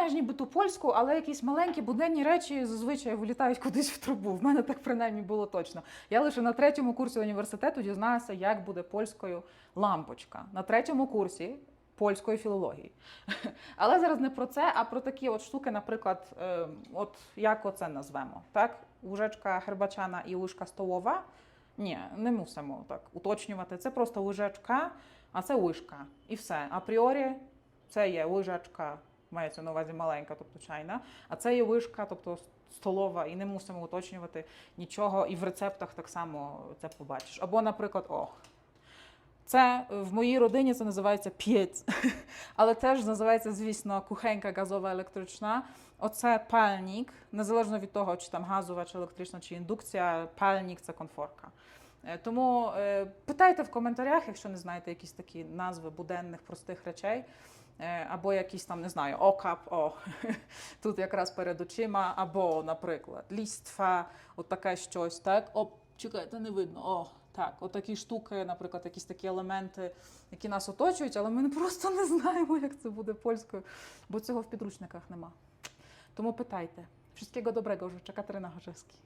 знаєш ніби ту польську, але якісь маленькі буденні речі зазвичай вилітають кудись в трубу. В мене так принаймні було точно. Я лише на третьому курсі університету дізналася, як буде польською лампочка. На третьому курсі польської філології. Але зараз не про це, а про такі от штуки, наприклад, е, от як оце назвемо, так? Ложечка гербачана і ложка столова. Ні, не мусимо так уточнювати. Це просто ложечка, а це ложка. І все. Апріорі це є ложечка, мається на увазі маленька, тобто чайна, а це є вишка, тобто столова, і не мусимо уточнювати нічого. І в рецептах так само це побачиш. Або, наприклад, о. Це е, в моїй родині це називається п'єць, але теж називається, звісно, кухенька газова електрична. Оце пальник, незалежно від того, чи там газова, чи електрична, чи індукція, пальник це конфорка. Е, Тому е, питайте в коментарях, якщо не знаєте якісь такі назви буденних простих речей. Е, Або якісь там, не знаю, окап, о, тут якраз перед очима, або, наприклад, ліства, от таке щось, так? О, чекайте, не видно. О, так, от такі штуки, наприклад, якісь такі елементи, які нас оточують, але ми просто не знаємо, як це буде польською, бо цього в підручниках нема. Тому питайте. Wszystkiego dobrego życzę Katarzyna Chorzewski.